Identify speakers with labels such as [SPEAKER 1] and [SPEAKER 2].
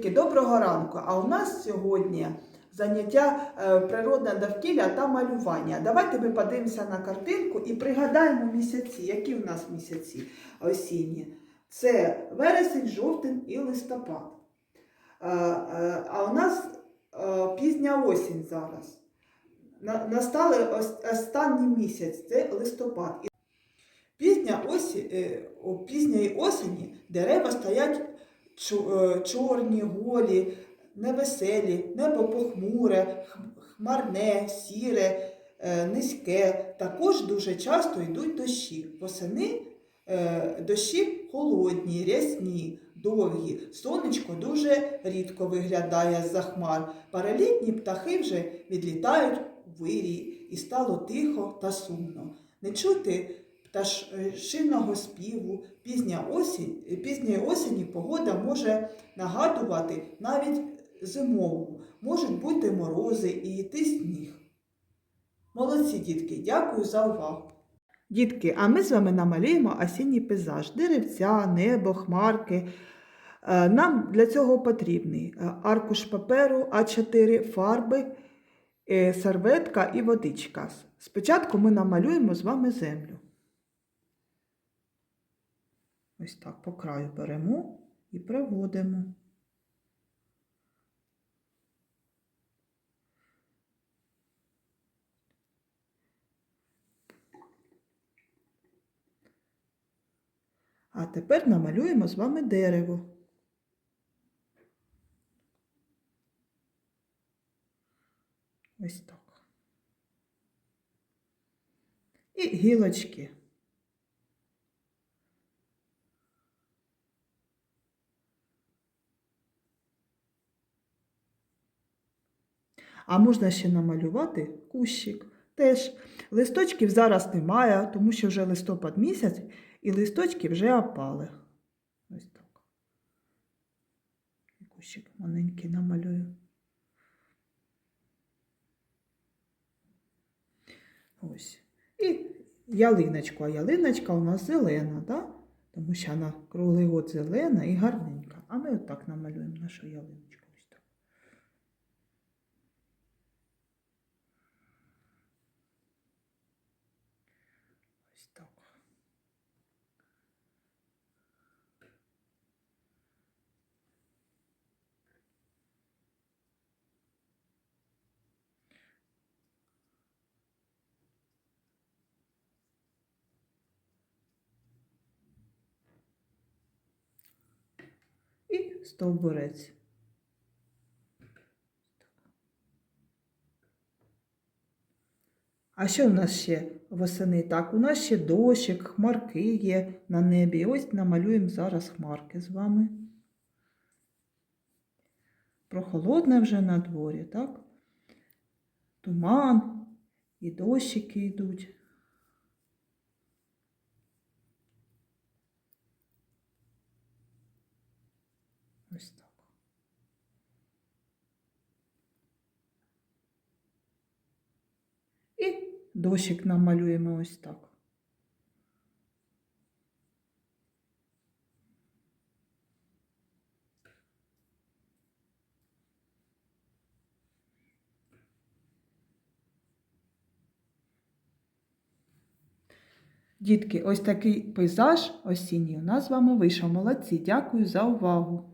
[SPEAKER 1] Дітки, доброго ранку! А у нас сьогодні заняття е, природне довкілля та малювання. Давайте ми подивимося на картинку і пригадаємо місяці. Які в нас місяці осінні? Це вересень, жовтень і листопад. Е, е, А у нас пізня осінь зараз. Настали останній місяць, це листопад. Пізня осі, пізньої осені дерева стоять чорні, голі, невеселі, небо похмуре, хмарне, сіре, е, низьке. Також дуже часто йдуть дощі. Восени е, дощі холодні, рясні, довгі. Сонечко дуже рідко виглядає з-за хмар. Паралітні птахи вже відлітають у вирій, і стало тихо та сумно. Не чути пташиного співу, пізня осінь, пізньої осені погода може нагадувати навіть зимову. Можуть бути морози і йти сніг. Молодці, дітки, дякую за увагу. Дітки, а ми з вами намалюємо осінній пейзаж, деревця, небо, хмарки. Е, Нам для цього потрібний е, аркуш паперу, А4, фарби, е, серветка і водичка. Спочатку ми намалюємо з вами землю. Ось так по краю беремо і проводимо. А тепер намалюємо з вами дерево. Ось так. І гілочки. А можна ще намалювати кущик. Теж листочків зараз немає, тому що вже листопад місяць і листочки вже опали. Ось так. І Кущик маленький намалюю. Ось. І ялиночку. А ялиночка у нас зелена, да? тому що вона круглий год зелена і гарненька. А ми отак намалюємо нашу ялиночку. Ось так. І стовбурець. А що в нас ще восени? Так, у нас ще дощик, хмарки є на небі. Ось намалюємо зараз хмарки з вами. Прохолодне вже на дворі, так? Туман і дощики йдуть. Ось так. І дощик намалюємо ось так. Дітки, ось такий пейзаж осінній у нас з вами вийшов. Молодці. Дякую за увагу.